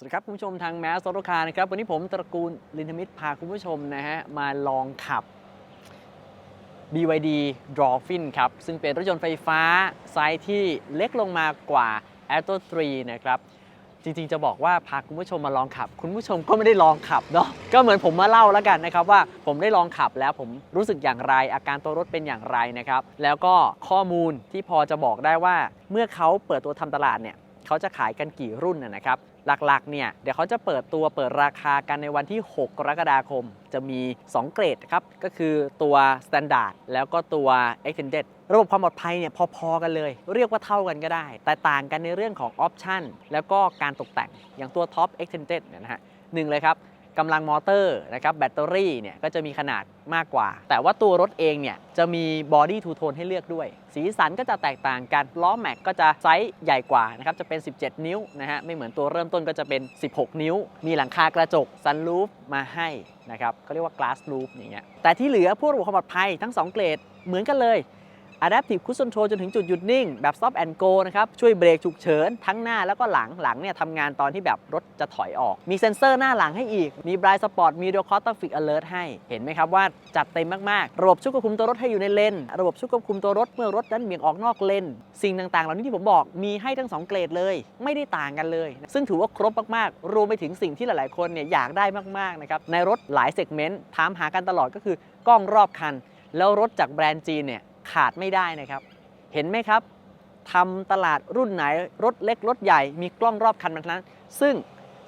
สวัสดีครับ คุณผู้ชมทางแมสโซโลคานะครับ วันนี้ผมตระกูลลินทมิตรพาคุณผู้ชมนะฮะ มาลองขับ BYD Dolphin ครับ ซึ่งเป็นรถยนต์ไฟฟ้า ไซส์ที่เล็กลงมากว่า a t o 3 นะครับ จริงๆจะบอกว่าพาคุณผู้ชมมาลองขับ คุณผู้ชมก็ไม่ได้ลองขับเนาะก็เหมือนผมมาเล่าแล้วกันนะครับว่าผมได้ลองขับแล้วผมรู้สึกอย่างไร อาการตัวรถเป็นอย่างไรนะครับ แล้วก็ข้อมูลที่พอจะบอกได้ว่าเมื่อเขาเปิดตัวทำตลาดเนี่ยเขาจะขายกันกี่รุ่นนะครับ หลักๆเนี่ยเดี๋ยวเขาจะเปิดตัวเปิดราคากันในวันที่ 6 กรกฎาคม จะมี 2 เกรดครับ ก็คือตัว Standard แล้วก็ตัว Extended ระบบความปลอดภัยเนี่ยพอๆกันเลย เรียกว่าเท่ากันก็ได้ แต่ต่างกันในเรื่องของออปชันแล้วก็การตกแต่งอย่างตัว Top Extended เนี่ยนะฮะหนึ่งเลยครับ กำลังมอเตอร์นะครับแบตเตอรี่เนี่ยก็จะมีขนาดมากกว่า แต่ว่าตัวรถเองเนี่ยจะมีบอดี้ทูโทนให้เลือกด้วย สีสันก็จะแตกต่างกันล้อแม็กก็จะไซส์ใหญ่กว่านะครับจะเป็น 17 นิ้วนะฮะไม่เหมือนตัวเริ่มต้นก็จะเป็น 16 นิ้ว มีหลังคากระจกซันรูฟมาให้นะครับเขาเรียกว่า glass roof อย่างเงี้ยแต่ที่เหลือพวกระบบความปลอดภัยทั้ง 2 เกรดเหมือนกันเลย Adaptive Cruise Control จนถึงจุดหยุดนิ่ง แบบ Stop and Go นะครับ ช่วยเบรกฉุกเฉิน ทั้งหน้าแล้วก็หลังหลังเนี่ยทำงานตอนที่แบบรถจะถอยออก มีเซ็นเซอร์หน้าหลังให้อีก มี Blind Spot มี Real Cross Traffic Alert ให้ เห็นไหมครับว่าจัดเต็มมาก ๆ ระบบช่วยควบคุมตัวรถให้อยู่ในเลน ระบบช่วยควบคุมตัวรถเมื่อรถนั้นเบี่ยงออกนอกเลน สิ่งต่าง ๆ เหล่านี้ที่ผมบอกมีให้ทั้ง 2 เกรดเลย ไม่ได้ต่างกันเลย ซึ่งถือว่าครบมาก ๆ รวมไปถึงสิ่งที่หลาย ๆ คนเนี่ยอยากได้มาก ๆ นะครับ ในรถหลายเซกเมนต์ถามหากันตลอดก็คือกล้องรอบคัน แล้วรถจากแบรนด์จีนเนี่ย ขาดไม่ได้นะครับ เห็นไหมครับทำตลาดรุ่นไหนรถเล็กรถใหญ่มีกล้องรอบคันแบบนั้น ซึ่ง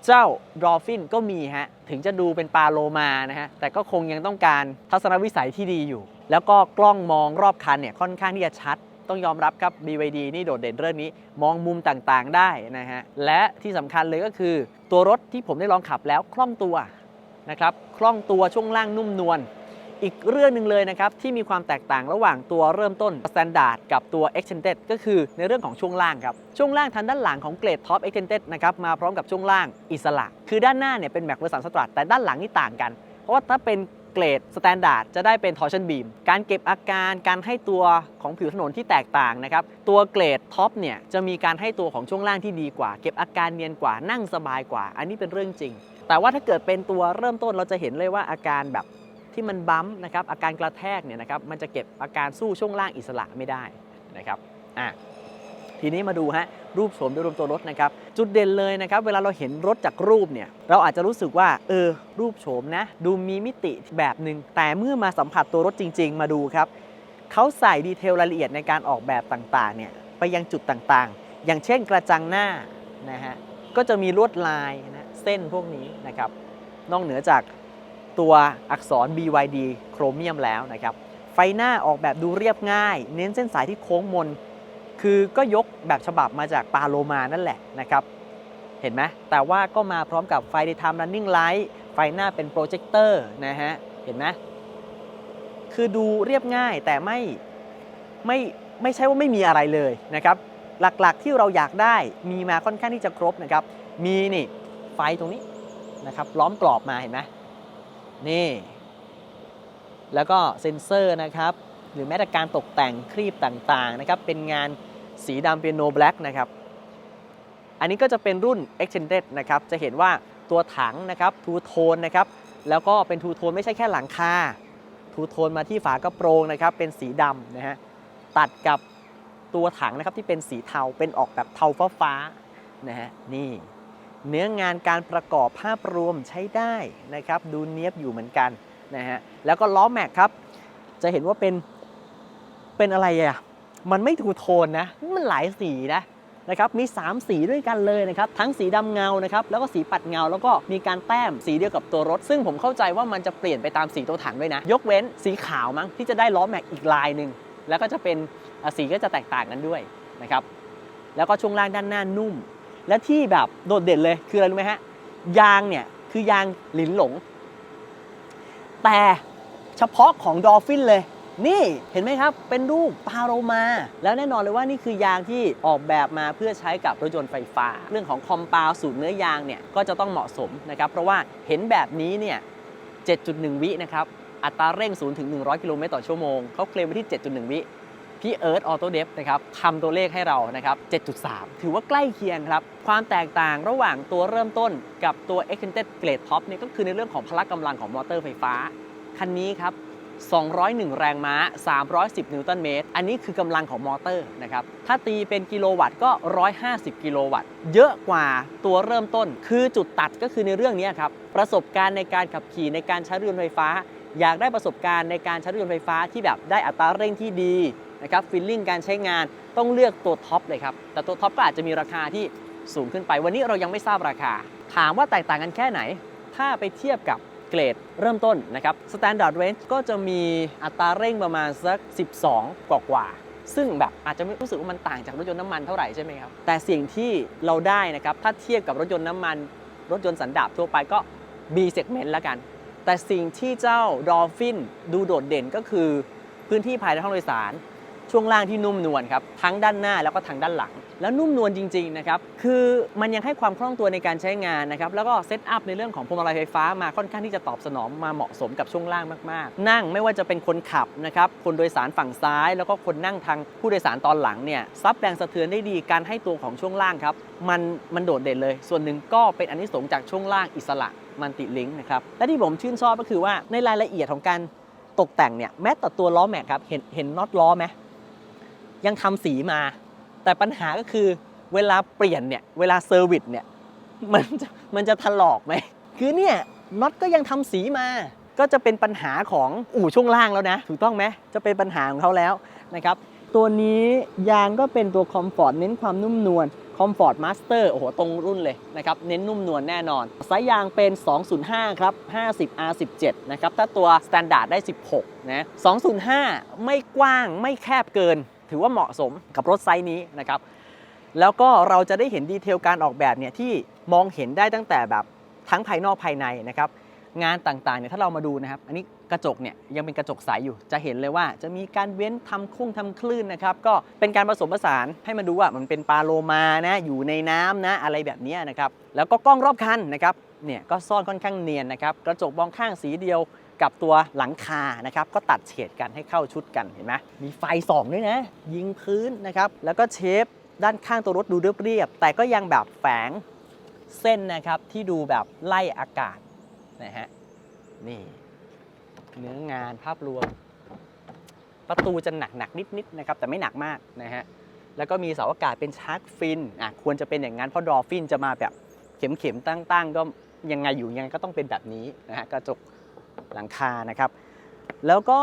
เจ้า Dolphin ก็มีฮะ ถึงจะดูเป็นปลาโลมานะฮะ แต่ก็คงยังต้องการทัศนวิสัยที่ดีอยู่ แล้วก็กล้องมองรอบคันเนี่ยค่อนข้างที่จะชัด ต้องยอมรับครับ BYD นี่โดดเด่นเรื่องนี้ มองมุมต่างๆได้นะฮะ และที่สำคัญเลยก็คือ ตัวรถที่ผมได้ลองขับแล้วคล่องตัวนะครับ คล่องตัวช่วงล่างนุ่มนวล อีกเรื่องหนึ่งเลยนะครับ ที่มีความแตกต่างระหว่างตัวเริ่มต้น Standard กับตัว Extended ก็คือในเรื่องของช่วงล่างครับ ช่วงล่างทางด้านหลังของเกรด Top Extended นะครับมาพร้อมกับช่วงล่างอิสระ คือด้านหน้าเนี่ยเป็นแม็กเวอร์สันสตรัทแต่ด้านหลังนี่ต่างกัน เพราะว่าถ้าเป็นเกรด Standard จะได้เป็น Torsion Beam การเก็บอาการการให้ตัวของผิวถนนที่แตกต่างนะครับตัวเกรด Top เนี่ยจะมีการให้ตัวของช่วงล่างที่ดีกว่า เก็บอาการเนียนกว่านั่งสบายกว่า อันนี้เป็นเรื่องจริง แต่ว่าถ้าเกิดเป็นตัวเริ่มต้นเราจะเห็นเลยว่าอาการแบบ ที่มันบั๊มนะครับอาการกระแทกเนี่ยนะครับมันจะเก็บอาการสู้ช่วงล่างอิสระไม่ได้นะครับอะทีนี้มาดูฮะรูปโฉมโดยรวมตัวรถนะครับจุดเด่นเลยนะครับเวลาเราเห็นรถจากรูปเนี่ยเราอาจจะรู้สึกว่าเออรูปโฉมนะดูมีมิติแบบหนึ่งแต่เมื่อมาสัมผัสตัวรถจริง ๆ มาดูครับเขาใส่ดีเทลรายละเอียดในการออกแบบต่างๆเนี่ยไปยังจุดต่างๆ อย่างเช่นกระจังหน้านะฮะก็จะมีลวดลายนะเส้นพวกนี้นะครับนอกเหนือจาก ตัวอักษร BYD โครเมียมแล้วนะครับไฟหน้าออกแบบดูเรียบง่าย เน้นเส้นสายที่โค้งมน คือก็ยกแบบฉบับมาจากปาโลมานั่นแหละนะครับเห็นไหมแต่ว่าก็มาพร้อมกับไฟ Daytime Running Light ไฟหน้าเป็นโปรเจคเตอร์นะฮะเห็นไหมคือดูเรียบง่ายแต่ไม่ไม่ไม่ใช่ว่าไม่มีอะไรเลยนะครับหลักๆที่เราอยากได้มีมาค่อนข้างที่จะครบนะครับ มีนี่ไฟตรงนี้นะครับล้อมกรอบมาเห็นไหม นี่ แล้วก็เซ็นเซอร์นะครับ หรือแม้แต่การตกแต่งครีบต่างๆนะครับ เป็นงานสีดำเปียโนแบล็กนะครับ อันนี้ก็จะเป็นรุ่น Extended นะครับ จะเห็นว่าตัวถังนะครับทูโทนนะครับ แล้วก็เป็นทูโทนไม่ใช่แค่หลังคาทูโทนมาที่ฝากระโปรงนะครับ เป็นสีดำนะฮะ ตัดกับตัวถังนะครับที่เป็นสีเทา เป็นออกแบบเทาฟ้าๆนะฮะ นี่ เนื้องานการประกอบภาพรวมใช้ได้นะครับ ดูเนียบอยู่เหมือนกันนะฮะแล้วก็ล้อแม็กครับ จะเห็นว่าเป็นเป็นอะไรอะมันไม่ทูโทนนะมันหลายสีนะนะครับมี 3 สีด้วยกันเลยนะครับ ทั้งสีดำเงานะครับแล้วก็สีปัดเงา แล้วก็มีการแต้มสีเดียวกับตัวรถ ซึ่งผมเข้าใจว่ามันจะเปลี่ยนไปตามสีตัวถังด้วยนะ ยกเว้นสีขาวมั้งที่จะได้ล้อแม็กอีกลายหนึ่งแล้วก็จะเป็นสีก็จะแตกต่างกันด้วยนะครับแล้วก็ช่วงล่างด้านหน้านุ่ม และที่แบบโดดเด่นเลยคืออะไรรู้ไหมฮะ ยางเนี่ยคือยางหลินหลง แต่เฉพาะของดอลฟินเลย นี่เห็นไหมครับ เป็นรูปปาโรมา แล้วแน่นอนเลยว่านี่คือยางที่ออกแบบมาเพื่อใช้กับรถยนต์ไฟฟ้า เรื่องของคอมเปาวสูตรเนื้อยางเนี่ยก็จะต้องเหมาะสมนะครับ เพราะว่าเห็นแบบนี้เนี่ย 7.1 วินะครับ อัตราเร่ง 0 ถึง 100 กิโลเมตรต่อชั่วโมง เขาเคลมไว้ที่ 7.1 วิ พี่เอิร์ธออโต้เดฟนะครับทำตัวเลขให้เรานะครับ 7.3 ถือว่าใกล้เคียงครับ ความแตกต่างระหว่างตัวเริ่มต้นกับตัว Extended Grade Top เนี่ยก็คือในเรื่องของพละกำลังของมอเตอร์ไฟฟ้า คันนี้ครับ 201 แรงม้า 310 นิวตันเมตร อันนี้คือกำลังของมอเตอร์นะครับ ถ้าตีเป็นกิโลวัตต์ก็ 150 กิโลวัตต์ เยอะกว่าตัวเริ่มต้น คือจุดตัดก็คือในเรื่องนี้ครับ ประสบการณ์ในการขับขี่ในการใช้รถยนต์ไฟฟ้า อยากได้ประสบการณ์ในการใช้รถยนต์ไฟฟ้าที่แบบได้อัตราเร่งที่ดี นะครับฟีลลิ่งการใช้งานต้องเลือกตัวท็อปเลยครับ แต่ตัวท็อปก็อาจจะมีราคาที่สูงขึ้นไป วันนี้เรายังไม่ทราบราคา ถามว่าแตกต่างกันแค่ไหน ถ้าไปเทียบกับเกรดเริ่มต้นนะครับ Standard Range ก็จะมีอัตราเร่งประมาณสัก 12 กว่ากว่าซึ่งแบบอาจจะไม่รู้สึกว่ามันต่างจากรถยนต์น้ำมันเท่าไหร่ใช่ไหมครับ แต่สิ่งที่เราได้นะครับ ถ้าเทียบกับรถยนต์น้ำมัน รถยนต์สันดาปทั่วไปก็ B segment แล้วกัน แต่สิ่งที่เจ้า Dolphin ดูโดดเด่นก็คือพื้นที่ภายในห้องโดยสาร ช่วงล่างที่นุ่มนวลครับทั้งด้านหน้าแล้วก็ทั้งด้านหลัง แล้วนุ่มนวลจริงๆนะครับคือมันยังให้ความคล่องตัวในการใช้งานนะครับแล้วก็เซตอัพในเรื่องของพวงมาลัยไฟฟ้ามาค่อนข้างที่จะตอบสนองมาเหมาะสมกับช่วงล่างมากๆ นั่งไม่ว่าจะเป็นคนขับนะครับคนโดยสารฝั่งซ้าย แล้วก็คนนั่งทางผู้โดยสารตอนหลังเนี่ยซับแรงสะเทือนได้ดีการให้ตัวของช่วงล่างครับมันมันโดดเด่นเลย ส่วนหนึ่งก็เป็นอันนี้สงส์จากช่วงล่างอิสระมันติลิงก์นะครับและที่ผมชื่นชอบก็คือว่าในรายละเอียดของการตกแต่งเนี่ยแม้แต่ตัวล้อแม็กครับเห็นเห็นน็อตล้อไหม ยังทำสีมา แต่ปัญหาก็คือเวลาเปลี่ยนเนี่ยเวลาเซอร์วิสเนี่ยมันจะมันจะถลอกไหม คือเนี่ยน็อตก็ยังทำสีมา ก็จะเป็นปัญหาของอู่ช่วงล่างแล้วนะ ถูกต้องไหมจะเป็นปัญหาของเขาแล้วนะครับตัวนี้ยางก็เป็นตัวคอมฟอร์ตเน้นความนุ่มนวลคอมฟอร์ตมาสเตอร์โอ้โหตรงรุ่นเลยนะครับ เน้นนุ่มนวลแน่นอน สายยางเป็น 205 ครับ 50 R17 นะครับ ถ้าตัว Standard ได้ 16 นะ 205 ไม่กว้างไม่แคบเกิน ถือว่าเหมาะสมกับรถไซส์นี้นะครับแล้วก็เราจะได้เห็นดีเทลการออกแบบเนี่ยที่มองเห็นได้ตั้งแต่แบบทั้งภายนอกภายในนะครับงานต่างๆเนี่ยถ้าเรามาดูนะครับ อันนี้กระจกเนี่ยยังเป็นกระจกใสอยู่ จะเห็นเลยว่าจะมีการเว้นทำคุ้งทำคลื่นนะครับก็เป็นการผสมผสานให้มันดูว่ามันเป็นปลาโลมานะอยู่ในน้ำนะอะไรแบบนี้นะครับแล้วก็กล้องรอบคันนะครับเนี่ยก็ซ่อนค่อนข้างเนียนนะครับกระจกมองข้างสีเดียว กับตัวหลังคานะครับก็ตัดเฉดกันให้เข้าชุดกันเห็นไหมมีไฟส่องด้วยนะ ยิงพื้นนะครับแล้วก็เชฟด้านข้างตัวรถดูเรียบๆแต่ก็ยังแบบแฝงเส้นนะครับที่ดูแบบไล่อากาศนะฮะนี่เนื้องานภาพรวม ประตูจะหนักหนักนิดนิดๆนะครับแต่ไม่หนักมากนะฮะแล้วก็มีเสาอากาศเป็นชาร์กฟินอะควรจะเป็นอย่างนั้นเพราะดอฟินจะมาแบบเข็มเข็มๆตั้งๆ ก็ยังไงอยู่ยังไงก็ต้องเป็นแบบนี้นะฮะกระจก หลังคานะครับ แล้วก็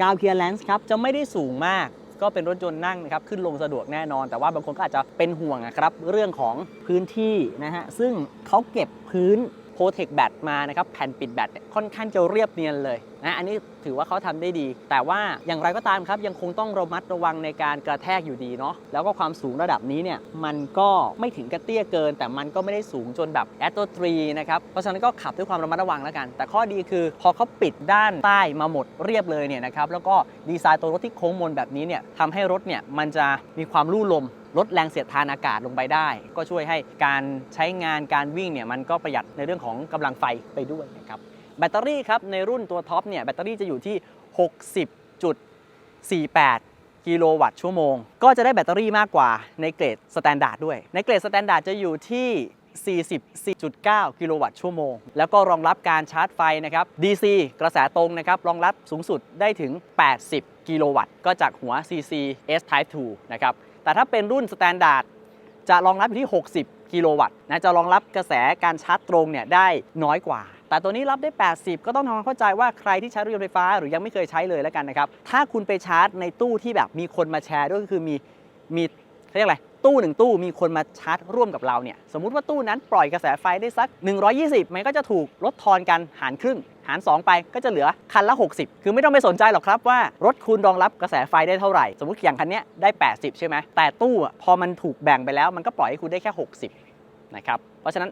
กาวเคลียร์แลนซ์ครับจะไม่ได้สูงมากก็เป็นรถยนต์นั่งนะครับขึ้นลงสะดวกแน่นอน แต่ว่าบางคนก็อาจจะเป็นห่วงนะครับ เรื่องของพื้นที่นะฮะซึ่งเขาเก็บพื้น โปรเทคแบตมานะครับแผ่นปิดแบตค่อนข้างจะเรียบเนียนเลยนะอันนี้ถือว่าเขาทำได้ดี แต่ว่าอย่างไรก็ตามครับ ยังคงต้องระมัดระวังในการกระแทกอยู่ดีเนาะแล้วก็ความสูงระดับนี้เนี่ยมันก็ไม่ถึงกระเตี้ยเกิน แต่มันก็ไม่ได้สูงจนแบบแอตโตทรีนะครับเพราะฉะนั้นก็ขับด้วยความระมัดระวังแล้วกัน แต่ข้อดีคือพอเขาปิดด้านใต้มาหมดเรียบเลยเนี่ยนะครับแล้วก็ดีไซน์ตัวรถที่โค้งมนแบบนี้เนี่ยทำให้รถเนี่ยมันจะมีความลู่ลม ลดแรงเสียดทานอากาศลงไปได้ ก็ช่วยให้การใช้งานการวิ่งเนี่ยมันก็ประหยัดในเรื่องของกำลังไฟไปด้วยนะครับแบตเตอรี่ครับในรุ่นตัวท็อปเนี่ยแบตเตอรี่จะอยู่ที่ 60.48กิโลวัตต์ชั่วโมง ก็จะได้แบตเตอรี่มากกว่าในเกรดสแตนดาร์ดด้วย ในเกรดสแตนดาร์ดจะอยู่ที่ 44.9 กิโลวัตต์ชั่วโมง แล้วก็รองรับการชาร์จไฟนะครับ DC กระแสตรงนะครับ รองรับสูงสุดได้ถึง 80 กิโลวัตต์ ก็จากหัว CC S Type 2 นะครับ แต่ถ้าเป็นรุ่นสแตนดาร์ดจะรองรับอยู่ที่ 60 กิโลวัตต์นะจะรองรับกระแสการชาร์จตรงเนี่ยได้น้อยกว่า แต่ตัวนี้รับได้ 80 ก็ต้องทำความเข้าใจว่าใครที่ใช้รถยนต์ไฟฟ้าหรือยังไม่เคยใช้เลยแล้วกันนะครับถ้าคุณไปชาร์จในตู้ที่แบบมีคนมาแชร์ด้วยก็คือมีมีเรียกอะไร ตู้หนึ่งตู้มีคนมาชาร์จร่วมกับเราเนี่ยสมมุติว่าตู้นั้นปล่อยกระแสไฟได้สัก 120 มันก็จะถูกลดทอนกันหารครึ่ง หาร 2 ไปก็จะเหลือคันละ 60 คือไม่ต้องไปสนใจหรอกครับว่ารถคุณรองรับกระแสไฟได้เท่าไหร่ สมมติอย่างคันเนี้ยได้ 80 ใช่ไหมแต่ตู้อะพอมันถูกแบ่งไปแล้ว มันก็ปล่อยให้คุณได้แค่ 60นะครับเพราะฉะนั้น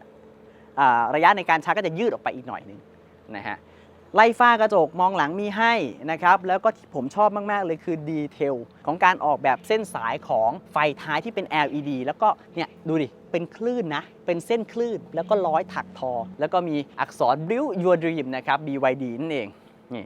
ระยะในการชาร์จก็จะยืดออกไปอีกหน่อยนึงนะฮะ ไล่ฝ้ากระจกมองหลังมีให้นะครับ แล้วก็ที่ผมชอบมาก ๆ เลยคือดีเทลของการออกแบบเส้นสายของไฟท้ายที่เป็น LED แล้วก็เนี่ยดูดิ เป็นคลื่นนะ เป็นเส้นคลื่นแล้วก็ร้อยถักทอ แล้วก็มีอักษร Build Your Dream นะครับ BYD นั่นเองนี่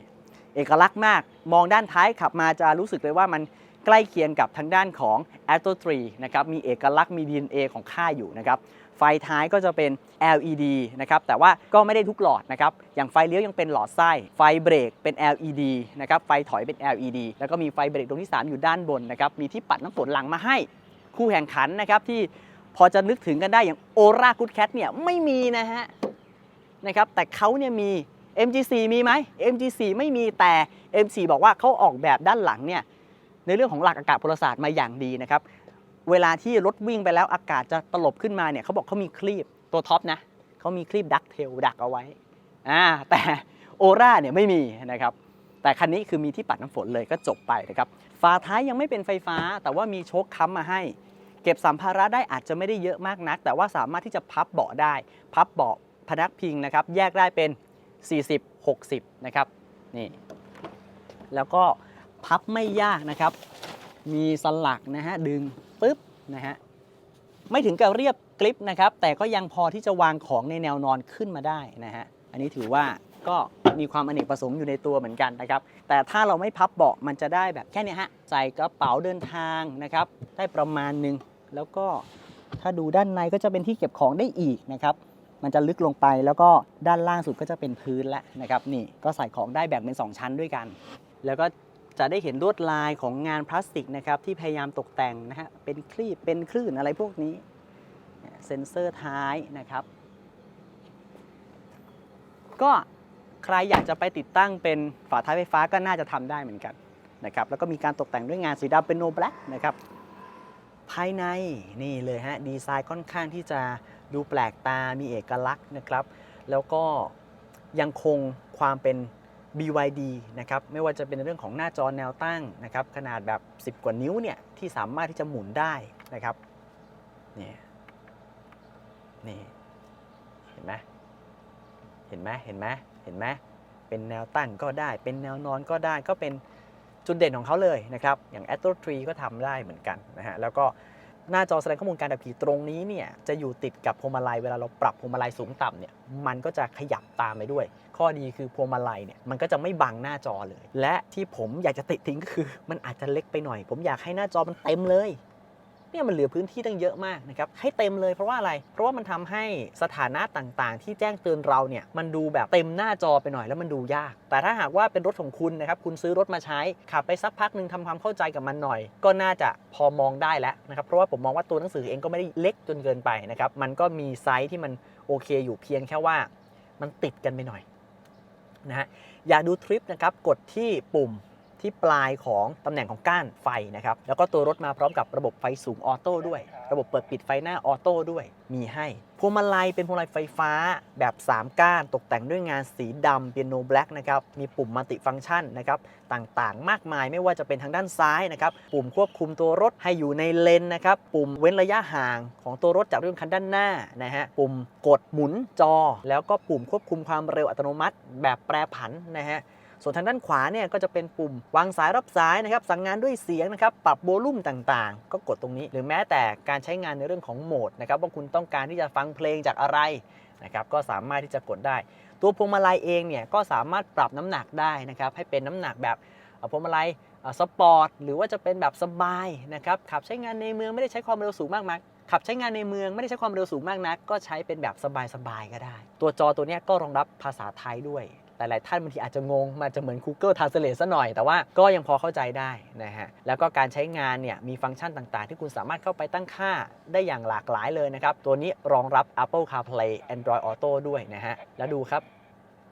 เอกลักษณ์มากมองด้านท้ายขับมาจะรู้สึกเลยว่ามันใกล้เคียงกับทางด้านของ a t o 3นะครับมีเอกลักษณ์มี DNA ของค่ายอยู่นะครับ ไฟท้ายก็จะเป็น LED นะครับ แต่ว่าก็ไม่ได้ทุกหลอดนะครับ อย่างไฟเลี้ยวยังเป็นหลอดไส้ ไฟเบรกเป็น LED นะครับ ไฟถอยเป็น LED แล้วก็มีไฟเบรกตรงที่ 3 อยู่ด้านบนนะครับ มีที่ปัดน้ำฝนหลังมาให้คู่แข่งขันนะครับที่พอจะนึกถึงกันได้อย่างโอรากูดแคทเนี่ยไม่มีนะฮะนะครับ แต่เขาเนี่ยมี MG4 มีไหม MG4 ไม่มีแต่ M4 บอกว่าเขาออกแบบด้านหลังเนี่ยในเรื่องของหลักอากาศพลศาสตร์มาอย่างดีนะครับ เวลาที่รถวิ่งไปแล้วอากาศจะตลบขึ้นมาเนี่ยเขาบอกเขามีคลีบตัวท็อปนะเขามีคลีบดักเทลดักเอาไว้อ่าแต่โอราเนี่ยไม่มีนะครับแต่คันนี้คือมีที่ปัดน้ำฝนเลยก็จบไปนะครับฝาท้ายยังไม่เป็นไฟฟ้า แต่ว่ามีโชคค้ำมาให้ เก็บสัมภาระได้อาจจะไม่ได้เยอะมากนัก แต่ว่าสามารถที่จะพับเบาะได้ พับเบาะพนักพิงนะครับแยกได้เป็น 40 60 นะครับนี่แล้วก็พับไม่ยากนะครับ มีสลักนะฮะดึง นะฮะไม่ถึงกับเรียบกริปนะครับ แต่ก็ยังพอที่จะวางของในแนวนอนขึ้นมาได้นะฮะอันนี้ถือว่าก็มีความอเนกประสงค์อยู่ในตัวเหมือนกันนะครับ แต่ถ้าเราไม่พับเบาะมันจะได้แบบแค่นี้ฮะใส่กระเป๋าเดินทางนะครับ ได้ประมาณหนึ่งแล้วก็ถ้าดูด้านในก็จะเป็นที่เก็บของได้อีกนะครับมันจะลึกลงไปแล้วก็ด้านล่างสุดก็จะเป็นพื้นแล้วนะครับนี่ก็ใส่ของได้แบ่งเป็น 2 ชั้นด้วยกัน แล้วก็ จะได้เห็นลวดลายของงานพลาสติกนะครับที่พยายามตกแต่งนะฮะเป็นคลีปเป็นคลื่นอะไรพวกนี้ เซ็นเซอร์ท้ายนะครับ ก็ใครอยากจะไปติดตั้งเป็นฝาท้ายไฟฟ้าก็น่าจะทำได้เหมือนกันนะครับแล้วก็มีการตกแต่งด้วยงานสีดำเป็นโนแบล็กนะครับภายในนี่เลยฮะดีไซน์ค่อนข้างที่จะดูแปลกตามีเอกลักษณ์นะครับ แล้วก็ยังคงความเป็น BYD นะครับไม่ว่าจะเป็นเรื่องของหน้าจอแนวตั้งนะครับขนาดแบบ 10 กว่านิ้วเนี่ยที่สามารถที่จะหมุนได้นะครับนี่นี่เห็นไหมเห็นไหมเห็นไหมเห็นไหมเป็นแนวตั้งก็ได้ เป็นแนวนอนก็ได้ก็เป็นจุดเด่นของเขาเลยนะครับ อย่าง a t o 3ก็ทำได้เหมือนกันนะฮะแล้วก็ หน้าจอแสดงข้อมูลการขับขี่ตรงนี้เนี่ยจะอยู่ติดกับพวงมาลัยเวลาเราปรับพวงมาลัยสูงต่ำเนี่ยมันก็จะขยับตามไปด้วย ข้อดีคือพวงมาลัยเนี่ยมันก็จะไม่บังหน้าจอเลย และที่ผมอยากจะติทิ้งก็คือ มันอาจจะเล็กไปหน่อย ผมอยากให้หน้าจอมันเต็มเลย เนี่ยมันเหลือพื้นที่ตั้งเยอะมากนะครับให้เต็มเลยเพราะว่าอะไร เพราะว่ามันทำให้สถานะต่างๆ ที่แจ้งเตือนเราเนี่ยมันดูแบบเต็มหน้าจอไปหน่อยแล้วมันดูยาก แต่ถ้าหากว่าเป็นรถของคุณนะครับคุณซื้อรถมาใช้ขับไปสักพักหนึ่งทำความเข้าใจกับมันหน่อย ก็น่าจะพอมองได้แล้วนะครับเพราะว่าผมมองว่าตัวหนังสือเองก็ไม่ได้เล็กจนเกินไปนะครับมันก็มีไซส์ที่มันโอเคอยู่เพียงแค่ว่ามันติดกันไปหน่อยนะฮะอยากดูทริปนะครับกดที่ปุ่ม ที่ปลายของตำแหน่งของก้านไฟนะครับ แล้วก็ตัวรถมาพร้อมกับระบบไฟสูงออโต้ด้วย ระบบเปิดปิดไฟหน้าออโต้ด้วย มีให้พวงมาลัยเป็นพวงมาลัยไฟฟ้าแบบ 3 ก้าน ตกแต่งด้วยงานสีดำเปียโนแบล็กนะครับ มีปุ่มมัลติฟังก์ชันนะครับ ต่างๆ มากมายไม่ว่าจะเป็นทางด้านซ้ายนะครับ ปุ่มควบคุมตัวรถให้อยู่ในเลนนะครับ ปุ่มเว้นระยะห่างของตัวรถจากรถยนต์คันด้านหน้านะฮะ ปุ่มกดหมุนจอ แล้วก็ปุ่มควบคุมความเร็วอัตโนมัติ แบบแปรผันนะฮะ ส่วนทางด้านขวาเนี่ยก็จะเป็นปุ่มวางสายรับสายนะครับสั่งงานด้วยเสียงนะครับปรับโวลูมต่างๆ ก็กดตรงนี้ หรือแม้แต่การใช้งานในเรื่องของโหมดนะครับว่าคุณต้องการที่จะฟังเพลงจากอะไรนะครับก็สามารถที่จะกดได้ ตัวพวงมาลัยเองเนี่ยก็สามารถปรับน้ำหนักได้นะครับให้เป็นน้ำหนักแบบพวงมาลัยสปอร์ตหรือว่าจะเป็นแบบสบายนะครับขับใช้งานในเมืองไม่ได้ใช้ความเร็วสูงมากนักขับใช้งานในเมืองไม่ได้ใช้ความเร็วสูงมากนัก ก็ใช้เป็นแบบสบายๆก็ได้ ตัวจอตัวนี้ก็รองรับภาษาไทยด้วย ลาย ๆ ท่านบางทีอาจจะงงมันจะเหมือน Google Translate ซะหน่อย แต่ว่าก็ยังพอเข้าใจได้นะฮะแล้วก็การใช้งานเนี่ยมีฟังก์ชันต่างๆ ที่คุณสามารถเข้าไปตั้งค่าได้อย่างหลากหลายเลยนะครับ ตัวนี้รองรับ Apple CarPlay Android Auto ด้วยนะฮะแล้วดูครับ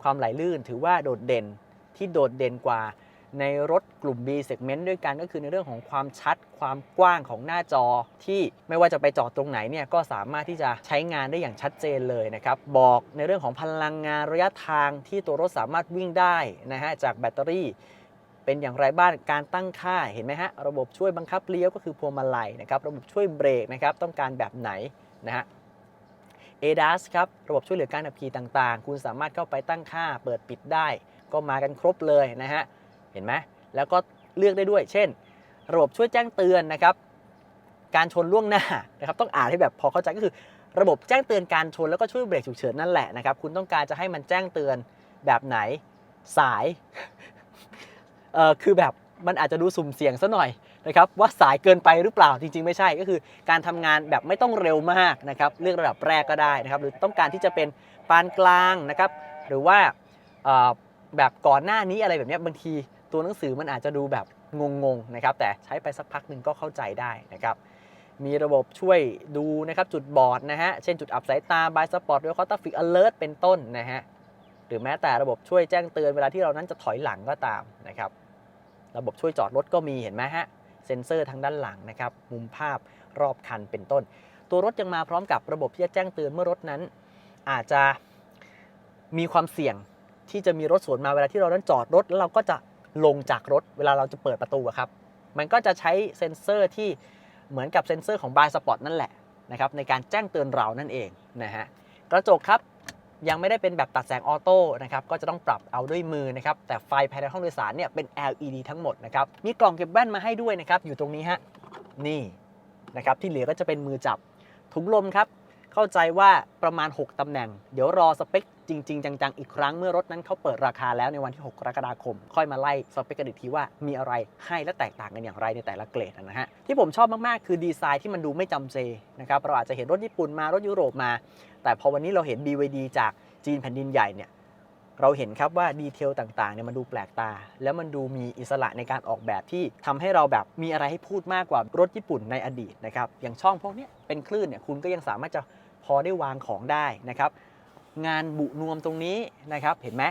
ความไหลลื่นถือว่าโดดเด่นที่โดดเด่นกว่า ในรถกลุ่ม B segment ด้วยกันก็คือในเรื่องของความชัดความกว้างของหน้าจอ ที่ไม่ว่าจะไปจอดตรงไหนเนี่ยก็สามารถที่จะใช้งานได้อย่างชัดเจนเลยนะครับ บอกในเรื่องของพลังงานระยะทางที่ตัวรถสามารถวิ่งได้นะฮะจากแบตเตอรี่เป็นอย่างไรบ้าง การตั้งค่า เห็นไหมฮะ ระบบช่วยบังคับเลี้ยวก็คือพวงมาลัยนะครับ ระบบช่วยเบรกนะครับ ต้องการแบบไหนนะฮะ ADAS ครับ ระบบช่วยเหลือการขับขี่ต่างๆ คุณสามารถเข้าไปตั้งค่า เปิดปิดได้ ก็มากันครบเลยนะฮะ เห็นไหมแล้วก็เลือกได้ด้วย เช่น ระบบช่วยแจ้งเตือนนะครับ การชนล่วงหน้านะครับ ต้องอ่านให้แบบพอเข้าใจก็คือ ระบบแจ้งเตือนการชนแล้วก็ช่วยเบรกฉุกเฉินนั่นแหละนะครับ คุณต้องการจะให้มันแจ้งเตือนแบบไหนสายเออคือแบบมันอาจจะดูสุ่มเสี่ยงซะหน่อยนะครับว่าสายเกินไปหรือเปล่าจริง ๆ ไม่ใช่ก็คือ การทำงานแบบไม่ต้องเร็วมากนะครับเลือกระดับแรกก็ได้นะครับ หรือต้องการที่จะเป็นปานกลางนะครับ หรือว่าแบบก่อนหน้านี้อะไรแบบเนี้ยบางที ตัวหนังสือมันอาจจะดูแบบงงๆนะครับแต่ใช้ไปสักพักหนึ่งก็เข้าใจได้นะครับมีระบบช่วยดูนะครับจุดบอดนะฮะ เช่นจุดอับสายตาบายสปอร์ตเรลคอตาฟิกอเลิร์เป็นต้นนะฮะ หรือแม้แต่ระบบช่วยแจ้งเตือนเวลาที่เรานั้นจะถอยหลังก็ตามนะครับ ระบบช่วยจอดรถก็มีเห็นไหมฮะ เซ็นเซอร์ทางด้านหลังนะครับ มุมภาพรอบคันเป็นต้น ตัวรถยังมาพร้อมกับระบบที่จะแจ้งเตือนเมื่อรถนั้น อาจจะมีความเสี่ยงที่จะมีรถสวนมาเวลาที่เรานั้นจอดรถแล้วเราก็จะ ลงจากรถเวลาเราจะเปิดประตูครับ มันก็จะใช้เซ็นเซอร์ที่เหมือนกับเซ็นเซอร์ของบายสปอร์ตนั่นแหละนะครับในการแจ้งเตือนเรานั่นเองนะฮะกระจกครับยังไม่ได้เป็นแบบตัดแสงออโต้นะครับก็จะต้องปรับเอาด้วยมือนะครับแต่ไฟภายในห้องโดยสารเนี่ยเป็น LED ทั้งหมดนะครับมีกล่องเก็บแว่นมาให้ด้วยนะครับอยู่ตรงนี้ฮะนี่นะครับที่เหลือก็จะเป็นมือจับถุงลมครับ เข้าใจว่าประมาณ 6ตำแหน่ง เดี๋ยวรอสเปคจริง ๆ จัง ๆ อีกครั้งเมื่อรถนั้นเขาเปิดราคาแล้วในวันที่ 6 กรกฎาคม ค่อยมาไล่สเปคกันอีกทีว่ามีอะไรให้และแตกต่างกันอย่างไรในแต่ละเกรดนะฮะ ที่ผมชอบมาก ๆ คือดีไซน์ที่มันดูไม่จำเจนะครับเราอาจจะเห็นรถญี่ปุ่นมารถยุโรปมา แต่พอวันนี้เราเห็น BYD จากจีนแผ่นดินใหญ่เนี่ยเราเห็นครับว่าดีเทลต่างๆเนี่ยมันดูแปลกตา แล้วมันดูมีอิสระในการออกแบบที่ทำให้เราแบบมีอะไรให้พูดมากกว่ารถญี่ปุ่นในอดีตนะครับอย่างช่องพวกนี้เป็นคลื่นเนี่ยคุณก็ยังสามารถจะ พอได้วางของได้นะครับ งานบุนวมตรงนี้นะครับ เห็นไหม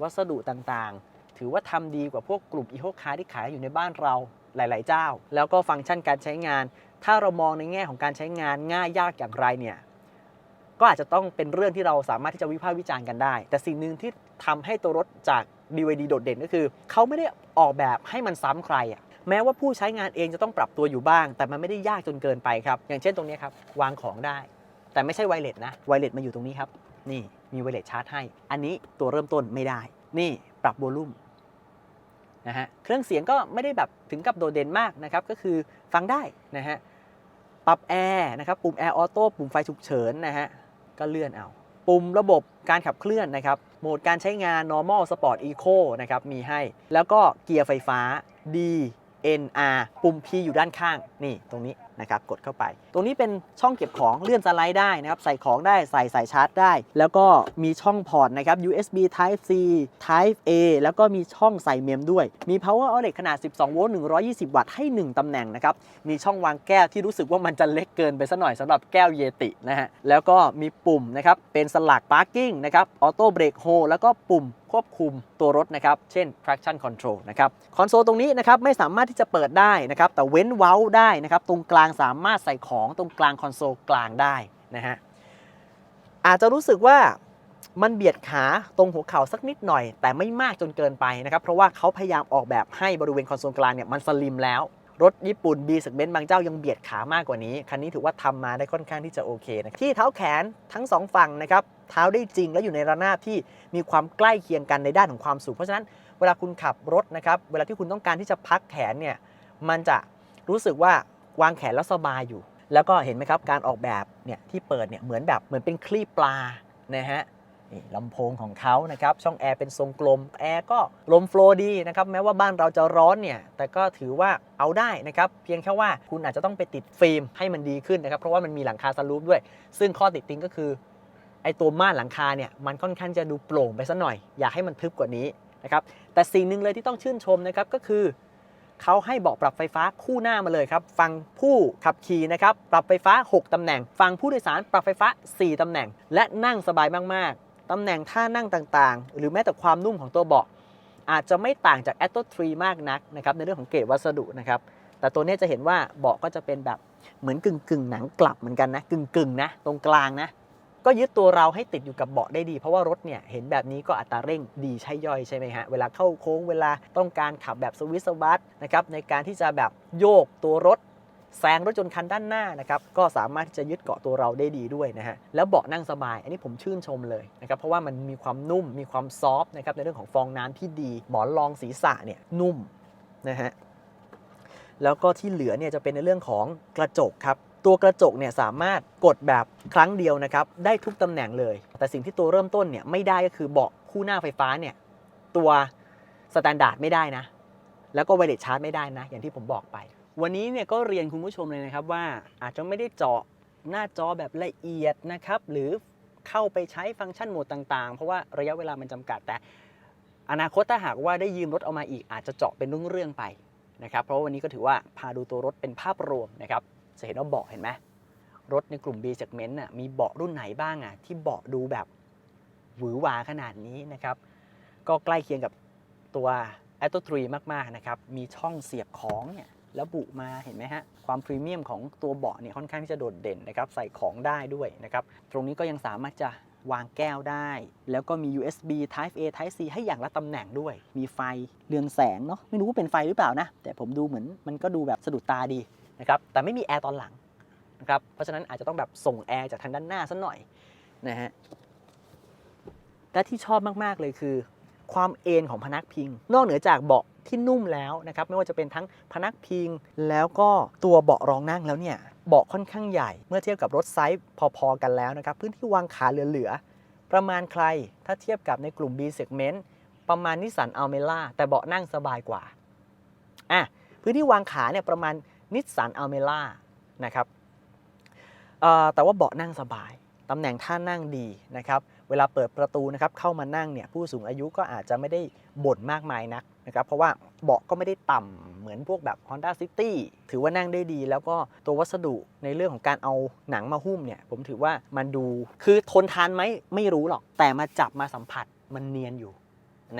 วัสดุต่างๆ ถือว่าทำดีกว่าพวกกลุ่มอีโคคาร์ที่ขายอยู่ในบ้านเราหลาย ๆ เจ้า แล้วก็ฟังก์ชันการใช้งาน ถ้าเรามองในแง่ของการใช้งานง่ายยากอย่างไรเนี่ยก็อาจจะต้องเป็นเรื่องที่เราสามารถที่จะวิพากษ์วิจารณ์กันได้ แต่สิ่งหนึ่งที่ทำให้ตัวรถจาก BYD โดดเด่นก็คือ เขาไม่ได้ออกแบบให้มันซ้ำใครอะแม้ว่าผู้ใช้งานเองจะต้องปรับตัวอยู่บ้าง แต่มันไม่ได้ยากจนเกินไปครับ อย่างเช่นตรงนี้ครับ วางของได้ แต่ไม่ใช่ไวเลสนะ ไวเลสมาอยู่ตรงนี้ครับ นี่มีไวเลสชาร์จให้ อันนี้ตัวเริ่มต้นไม่ได้ นี่ปรับโวลูมนะฮะ เครื่องเสียงก็ไม่ได้แบบถึงกับโดดเด่นมากนะครับ ก็คือฟังได้นะฮะ ปรับแอร์นะครับ ปุ่มแอร์ออโต้ ปุ่มไฟฉุกเฉินนะฮะ ก็เลื่อนเอา ปุ่มระบบการขับเคลื่อนนะครับ โหมดการใช้งาน normal sport eco นะครับ มีให้ แล้วก็เกียร์ไฟฟ้า D N R ปุ่ม P อยู่ด้านข้าง นี่ตรงนี้ นะครับกดเข้าไป ตรงนี้เป็นช่องเก็บของเลื่อนสไลด์ได้นะครับใส่ของได้ใส่สายชาร์จได้ แล้วก็มีช่องพอร์ตนะครับ USB Type C Type A แล้วก็มีช่องใส่เมมด้วย มี power outlet ขนาด 12 โวลต์ 120 วัตต์ ให้ 1 ตำแหน่งนะครับ มีช่องวางแก้วที่รู้สึกว่ามันจะเล็กเกินไปสักหน่อยสำหรับแก้วเยตินะฮะ แล้วก็มีปุ่มนะครับ เป็นสลัก parking นะครับ auto brake hold แล้วก็ปุ่มควบคุมตัวรถนะครับ เช่น traction control นะครับ คอนโซลตรงนี้นะครับไม่สามารถที่จะเปิดได้นะครับ แต่เว้นเว้าได้นะครับ ตรงกลางสามารถใส่ของตรงกลางคอนโซลกลางได้นะฮะ อาจจะรู้สึกว่ามันเบียดขาตรงหัวเข่าสักนิดหน่อย แต่ไม่มากจนเกินไปนะครับ เพราะว่าเขาพยายามออกแบบให้บริเวณคอนโซลกลางเนี่ยมันสลิมแล้ว รถญี่ปุ่น B segment บางเจ้ายังเบียดขามากกว่านี้ คันนี้ถือว่าทำมาได้ค่อนข้างที่จะโอเคนะที่เท้าแขนทั้งสองฝั่งนะครับเท้าได้จริงและอยู่ในระนาบที่มีความใกล้เคียงกันในด้านของความสูงเพราะฉะนั้นเวลาคุณขับรถนะครับเวลาที่คุณต้องการที่จะพักแขนเนี่ยมันจะรู้สึกว่าวางแขนแล้วสบายอยู่ แล้วก็เห็นไหมครับการออกแบบเนี่ยที่เปิดเนี่ยเหมือนแบบเหมือนเป็นคลีปปลานะฮะ นี่ลำโพงของเขานะครับ ช่องแอร์เป็นทรงกลม แอร์ก็ลมโฟลว์ดีนะครับ แม้ว่าบ้านเราจะร้อนเนี่ย แต่ก็ถือว่าเอาได้นะครับ เพียงแค่ว่าคุณอาจจะต้องไปติดฟิล์มให้มันดีขึ้นนะครับ เพราะว่ามันมีหลังคาสลูปด้วย ซึ่งข้อติดติงก็คือไอตัวม่านหลังคาเนี่ยมันค่อนข้างจะดูโปร่งไปสัหน่อย อยากให้มันทึบกว่านี้นะครับ แต่สิ่งหนึ่งเลยที่ต้องชื่นชมนะครับก็คือเขาให้เบาะปรับไฟฟ้าคู่หน้ามาเลยครับ ฟังผู้ขับขี่นะครับ ปรับไฟฟ้า 6 ตำแหน่ง ฟังผู้โดยสารปรับไฟฟ้า 4 ตำแหน่ง และนั่งสบายมาก ๆ ตำแหน่งท่านั่งต่างๆ หรือแม้แต่ความนุ่มของตัวเบาะอาจจะไม่ต่างจาก a t t o 3 มากนักนะครับในเรื่องของเกรดวัสดุนะครับแต่ตัวนี้จะเห็นว่าเบาะก็จะเป็นแบบเหมือนกึ่งกึ่งหนังกลับเหมือนกันนะกึ่งกึ่งนะตรงกลางนะก็ยึดตัวเราให้ติดอยู่กับเบาะได้ดี เพราะว่ารถเนี่ยเห็นแบบนี้ก็อัตราเร่งดีใช่ย่อยใช่ไหมฮะเวลาเข้าโค้งเวลาต้องการขับแบบสวิสวัตนะครับในการที่จะแบบโยกตัวรถ แซงรถยนต์คันด้านหน้านะครับก็สามารถที่จะยึดเกาะตัวเราได้ดีด้วยนะฮะแล้วเบาะนั่งสบาย อันนี้ผมชื่นชมเลยนะครับเพราะว่ามันมีความนุ่มมีความซอฟต์นะครับในเรื่องของฟองน้ำที่ดีหมอนรองศีรษะเนี่ยนุ่มนะฮะแล้วก็ที่เหลือเนี่ยจะเป็นในเรื่องของกระจกครับตัวกระจกเนี่ยสามารถกดแบบครั้งเดียวนะครับได้ทุกตำแหน่งเลย แต่สิ่งที่ตัวเริ่มต้นเนี่ยไม่ได้ก็คือเบาะคู่หน้าไฟฟ้าเนี่ยตัวสแตนดาร์ดไม่ได้นะ แล้วก็ไวเลสชาร์จไม่ได้นะ อย่างที่ผมบอกไป วันนี้เนี่ยก็เรียนคุณผู้ชมเลยนะครับว่าอาจจะไม่ได้เจาะหน้าจอแบบละเอียดนะครับ หรือเข้าไปใช้ฟังก์ชันโหมดต่างๆ เพราะว่าระยะเวลามันจำกัดแต่ อนาคตถ้าหากว่าได้ยืมรถเอามาอีก อาจจะเจาะเป็นเรื่องๆไปนะครับ เพราะว่าวันนี้ก็ถือว่าพาดูตัวรถเป็นภาพรวมนะครับจะเห็นว่าเบาะเห็นไหมรถในกลุ่ม B segment น่ะมีเบาะรุ่นไหนบ้างอะที่เบาะดูแบบหวือหวาขนาดนี้นะครับ ก็ใกล้เคียงกับตัว a t o 3มากๆนะครับ มีช่องเสียบของเนี่ย แล้วบุมาเห็นไหมฮะ ความพรีเมียมของตัวเบาะเนี่ยค่อนข้างที่จะโดดเด่นนะครับ ใส่ของได้ด้วยนะครับ ตรงนี้ก็ยังสามารถจะวางแก้วได้ แล้วก็มี USB Type A Type C ให้อย่างละตำแหน่งด้วย มีไฟเรืองแสงเนาะ ไม่รู้ว่าเป็นไฟหรือเปล่านะ แต่ผมดูเหมือนมันก็ดูแบบสะดุดตาดีนะครับ แต่ไม่มีแอร์ตอนหลังนะครับ เพราะฉะนั้นอาจจะต้องแบบส่งแอร์จากทางด้านหน้าสักหน่อยนะฮะ และที่ชอบมากๆเลยคือ ความเอนของพนักพิง นอกเหนือจากเบาะ ที่นุ่มแล้วนะครับไม่ว่าจะเป็นทั้งพนักพิง แล้วก็ตัวเบาะรองนั่งแล้วเนี่ยเบาะค่อนข้างใหญ่ เมื่อเทียบกับรถไซส์พอๆกันแล้วนะครับพื้นที่วางขาเหลือๆประมาณใครถ้าเทียบกับในกลุ่ม B segment ประมาณนิสสันอัลเมล่าแต่เบาะนั่งสบายกว่าอะพื้นที่วางขาเนี่ยประมาณนิสสันอัลเมล่านะครับแต่ว่าเบาะนั่งสบายตำแหน่งท่านั่งดีนะครับ เวลาเปิดประตูนะครับเข้ามานั่งเนี่ยผู้สูงอายุก็อาจจะไม่ได้ บ่นมากมายนักนะครับเพราะว่าเบาะก็ไม่ได้ต่ำเหมือนพวกแบบ Honda City ถือว่านั่งได้ดี แล้วก็ตัววัสดุในเรื่องของการเอาหนังมาหุ้มเนี่ยผมถือว่ามันดูคือทนทานไหมไม่รู้หรอก แต่มาจับมาสัมผัสมันเนียนอยู่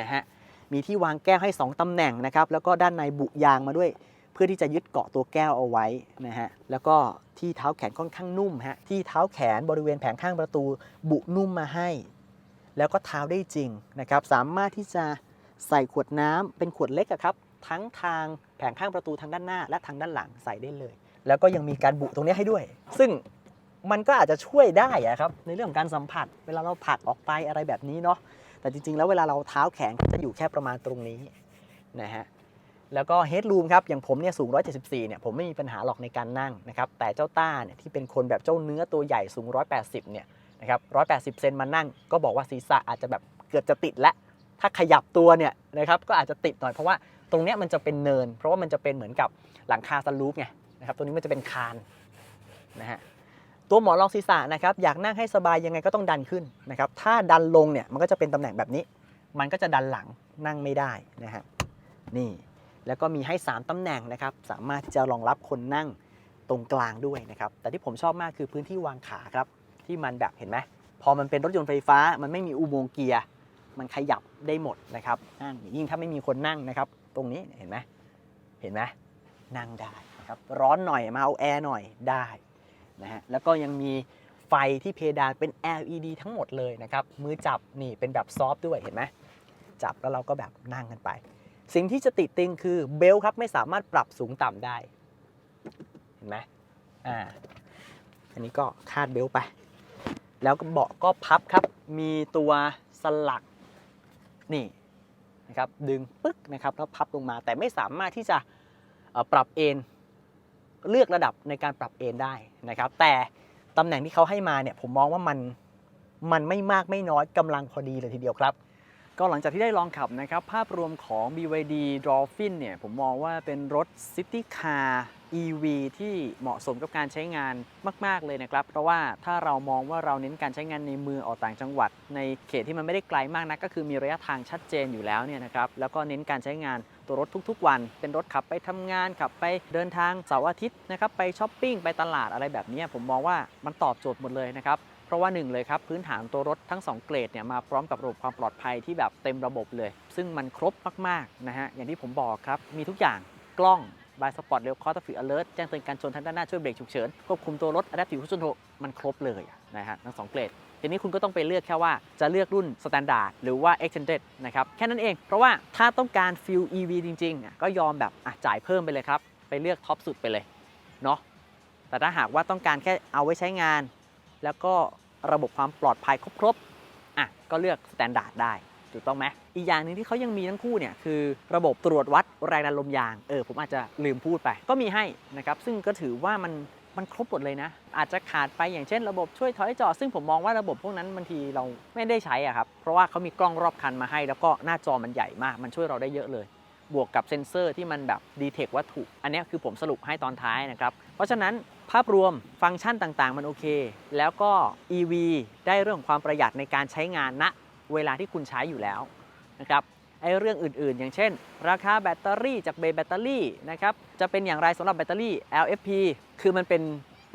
นะฮะมีที่วางแก้วให้ 2ตำแหน่งนะครับแล้วก็ด้านในบุยางมาด้วยเพื่อที่จะยึดเกาะตัวแก้วเอาไว้นะฮะ แล้วก็ที่เท้าแขนค่อนข้างนุ่มฮะ ที่เท้าแขนบริเวณแผงข้างประตูบุนุ่มมาให้ แล้วก็เท้าได้จริงนะครับ สามารถที่จะ ใส่ขวดน้ำเป็นขวดเล็กอะครับ ทั้งทางแผงข้างประตูทางด้านหน้า และทางด้านหลังใส่ได้เลย แล้วก็ยังมีการบุตรงนี้ให้ด้วย ซึ่งมันก็อาจจะช่วยได้อะครับในเรื่องของการสัมผัส เวลาเราผลักออกไปอะไรแบบนี้เนาะแต่จริง ๆ แล้วเวลาเราเท้าแขนก็จะอยู่แค่ประมาณตรงนี้นะฮะแล้วก็เฮด o ูมครับอย่างผมเนี่ยสูง 174 เนี่ยผมไม่มีปัญหาหรอกในการนั่งนะครับแต่เจ้าต้าเนี่ยที่เป็นคนแบบเจ้าเนื้อตัวใหญ่สูง 180 เนี่ยนะครับ 180 เซนมานั่งก็บอกว่าศีรษะอาจจะแบบเกือบจะติดและ ถ้าขยับตัวเนี่ยนะครับก็อาจจะติดหน่อยเพราะว่าตรงเนี้ยมันจะเป็นเนิน เพราะว่ามันจะเป็นเหมือนกับหลังคาสลูปไงนะครับตรงนี้มันจะเป็นคานนะฮะตัวหมอนรองศีรษะนะครับอยากนั่งให้สบายยังไงก็ต้องดันขึ้นนะครับถ้าดันลงเนี่ยมันก็จะเป็นตำแหน่งแบบนี้ มันก็จะดันหลังนั่งไม่ได้นะฮะนี่แล้วก็มีให้ 3 ตำแหน่งนะครับสามารถที่จะรองรับคนนั่งตรงกลางด้วยนะครับแต่ที่ผมชอบมากคือพื้นที่วางขาครับที่มันแบบเห็นไหมพอมันเป็นรถยนต์ไฟฟ้ามันไม่มีอุโมงค์เกียร์ มันขยับได้หมดนะครับนั่งยิ่งถ้าไม่มีคนนั่งนะครับ ตรงนี้เห็นไหมเห็นไหมนั่งได้นะครับร้อนหน่อยมาเอาแอร์หน่อยได้นะฮะแล้วก็ยังมีไฟที่เพดานเป็น LED ทั้งหมดเลยนะครับ มือจับนี่เป็นแบบซอฟต์ด้วยเห็นไหมจับแล้วเราก็แบบนั่งกันไป สิ่งที่จะติดติงคือเบลต์ครับไม่สามารถปรับสูงต่ำได้ เห็นไหมอ่าอันนี้ก็คาดเบลต์ไป แล้วก็เบาะก็พับครับ มีตัวสลัก นี่นะครับดึงปึ๊กนะครับแล้วพับลงมา แต่ไม่สามารถที่จะปรับเอนเลือกระดับในการปรับเอนได้นะครับ แต่ตำแหน่งที่เขาให้มาเนี่ยผมมองว่ามันมันไม่มากไม่น้อยกำลังพอดีเลยทีเดียวครับ ก็หลังจากที่ได้ลองขับนะครับ ภาพรวมของ BYD Dolphin เนี่ยผมมองว่าเป็นรถ City Car EV ที่เหมาะสมกับการใช้งานมาก ๆ เลยนะครับ เพราะว่าถ้าเรามองว่าเราเน้นการใช้งานในเมืองออกต่างจังหวัด ในเขตที่มันไม่ได้ไกลมากนักก็คือมีระยะทางชัดเจนอยู่แล้วเนี่ยนะครับ แล้วก็เน้นการใช้งานตัวรถทุก ๆ วัน เป็นรถขับไปทำงานขับไปเดินทางเสาร์อาทิตย์นะครับไปช้อปปิ้งไปตลาดอะไรแบบนี้ผมมองว่ามันตอบโจทย์หมดเลยนะครับเพราะว่าหนึ่งเลยครับพื้นฐานตัวรถทั้ง 2 เกรดเนี่ยมาพร้อมกับระบบความปลอดภัยที่แบบเต็มระบบเลย ซึ่งมันครบมากๆนะฮะอย่างที่ผมบอกครับ มีทุกอย่างกล้อง บายสปอร์ตเร็วคอร์ตฟิอเลิร์แจ้งเตือนการชนทางด้านหน้าช่วยเบรกฉุกเฉินควบคุมตัวรถอะดัพทีฟคุชชั่นโมันครบเลยนะฮะทั้ง2เกรดทีนี้คุณก็ต้องไปเลือกแค่ว่าจะเลือกรุ่น Standard หรือว่า Extended นะครับ แค่นั้นเอง เพราะว่าถ้าต้องการฟิล EV จริงๆ ก็ยอมแบบอะจ่ายเพิ่มไปเลยครับ ไปเลือกท็อปสุดไปเลยเนาะแต่ถ้าหากว่าต้องการแค่เอาไว้ใช้งาน แล้วก็ระบบความปลอดภัยครบๆอะก็เลือกสแตนดาร์ดได้ ถูกต้องไหมอีกอย่างหนึ่งที่เขายังมีทั้งคู่เนี่ยคือระบบตรวจวัดแรงดันลมยางเออผมอาจจะลืมพูดไป ก็มีให้นะครับซึ่งก็ถือว่ามันมันครบหมดเลยนะ อาจจะขาดไปอย่างเช่น ระบบช่วยถอยจอดซึ่งผมมองว่าระบบพวกนั้นบางทีเราไม่ได้ใช้อะครับเพราะว่าเขามีกล้องรอบคันมาให้ แล้วก็หน้าจอมันใหญ่มาก มันช่วยเราได้เยอะเลย บวกกับเซ็นเซอร์ที่มันแบบดีเทควัตถุ อันนี้คือผมสรุปให้ตอนท้ายนะครับ เพราะฉะนั้นภาพรวมฟังก์ชันต่างๆ มันโอเค แล้วก็ EV ได้เรื่องของความประหยัดในการใช้งานณ เวลาที่คุณใช้อยู่แล้วนะครับไอ้เรื่องอื่นๆ อย่างเช่น ราคาแบตเตอรี่จากเบแบตเตอรี่นะครับจะเป็นอย่างไรสำหรับแบตเตอรี่ LFP คือมันเป็น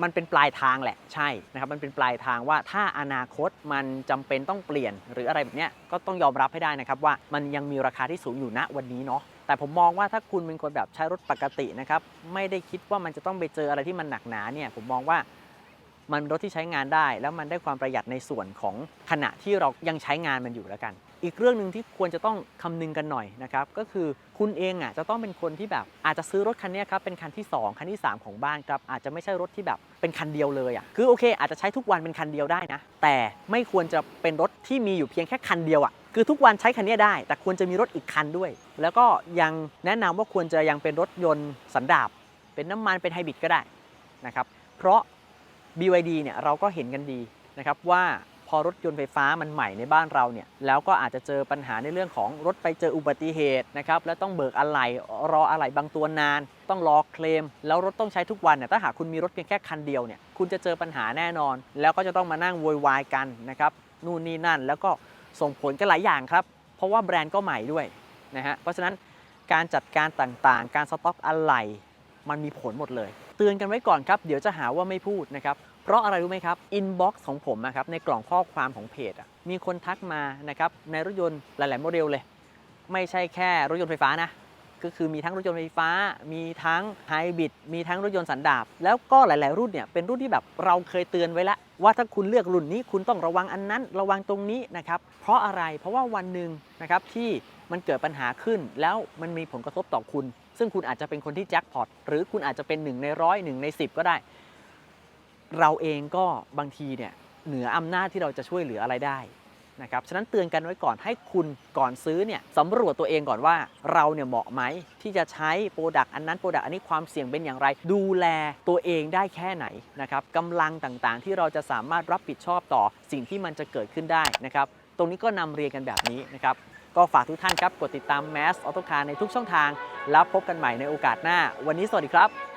มันเป็นปลายทางแหละใช่นะครับมันเป็นปลายทางว่าถ้าอนาคตมันจำเป็นต้องเปลี่ยน หรืออะไรแบบเนี้ยก็ต้องยอมรับให้ได้นะครับว่ามันยังมีราคาที่สูงอยู่ณวันนี้เนาะแต่ผมมองว่าถ้าคุณเป็นคนแบบใช้รถปกตินะครับไม่ได้คิดว่ามันจะต้องไปเจออะไรที่มันหนักหนาเนี่ยผมมองว่า มันรถที่ใช้งานได้ แล้วมันได้ความประหยัดในส่วนของขณะที่เรายังใช้งานมันอยู่แล้วกัน อีกเรื่องหนึ่งที่ควรจะต้องคำนึงกันหน่อยนะครับก็คือคุณเองอะจะต้องเป็นคนที่แบบอาจจะซื้อรถคันนี้ครับเป็นคันที่ 2 คันที่ 3 ของบ้านครับอาจจะไม่ใช่รถที่แบบเป็นคันเดียวเลยอะคือโอเค อาจจะใช้ทุกวันเป็นคันเดียวได้นะ แต่ไม่ควรจะเป็นรถที่มีอยู่เพียงแค่คันเดียวอะคือทุกวันใช้คันนี้ได้ แต่ควรจะมีรถอีกคันด้วย แล้วก็ยังแนะนำว่าควรจะยังเป็นรถยนต์สันดาปเป็นน้ำมันเป็นไฮบริดก็ได้นะครับเพราะ BYD เนี่ยเราก็เห็นกันดีนะครับว่าพอรถยนต์ไฟฟ้ามันใหม่ในบ้านเราเนี่ยแล้วก็อาจจะเจอปัญหาในเรื่องของรถไปเจออุบัติเหตุนะครับแล้วต้องเบิกอะไหล่รออะไหล่บางตัวนาน ต้องรอเคลม แล้วรถต้องใช้ทุกวันเนี่ยถ้าหากคุณมีรถเพียงแค่คันเดียวเนี่ยคุณจะเจอปัญหาแน่นอน แล้วก็จะต้องมานั่งโวยวายกันนะครับนู่นนี่นั่นแล้วก็ส่งผลกันหลายอย่างครับ เพราะว่าแบรนด์ก็ใหม่ด้วยนะฮะเพราะฉะนั้นการจัดการต่างๆ การสต็อกอะไหล่มันมีผลหมดเลย เตือนกันไว้ก่อนครับ เดี๋ยวจะหาว่าไม่พูดนะครับ เพราะอะไรรู้ไหมครับ อินบ็อกซ์ของผมนะครับในกล่องข้อความของเพจมีคนทักมานะครับในรถยนต์หลาย ๆ โมเดลเลย ไม่ใช่แค่รถยนต์ไฟฟ้านะก็คือมีทั้งรถยนต์ไฟฟ้า มีทั้งไฮบริด มีทั้งรถยนต์สันดาป แล้วก็หลาย ๆ รุ่นเนี่ย เป็นรุ่นที่แบบเราเคยเตือนไว้แล้ว ว่าถ้าคุณเลือกรุ่นนี้คุณต้องระวังอันนั้น ระวังตรงนี้นะครับ เพราะอะไร เพราะว่าวันหนึ่งนะครับที่มันเกิดปัญหาขึ้นแล้วมันมีผลกระทบต่อคุณ ซึ่งคุณอาจจะเป็นคนที่แจ็คพอตหรือคุณอาจจะเป็นหนึ่งในร้อยหนึ่งใน 10 ก็ได้ เราเองก็บางทีเนี่ยเหนืออำนาจที่เราจะช่วยเหลืออะไรได้นะครับฉะนั้นเตือนกันไว้ก่อนให้คุณก่อนซื้อเนี่ยสำรวจตัวเองก่อนว่าเราเนี่ยเหมาะไหมที่จะใช้โปรดักต์อันนั้นโปรดักต์อันนี้ความเสี่ยงเป็นอย่างไร ดูแลตัวเองได้แค่ไหนนะครับกำลังต่างๆ ที่เราจะสามารถรับผิดชอบต่อสิ่งที่มันจะเกิดขึ้นได้นะครับตรงนี้ก็นำเรียนกันแบบนี้นะครับ ก็ฝากทุกท่านครับกดติดตาม Mass Auto Car ในทุกช่องทาง แล้วพบกันใหม่ในโอกาสหน้า วันนี้สวัสดีครับ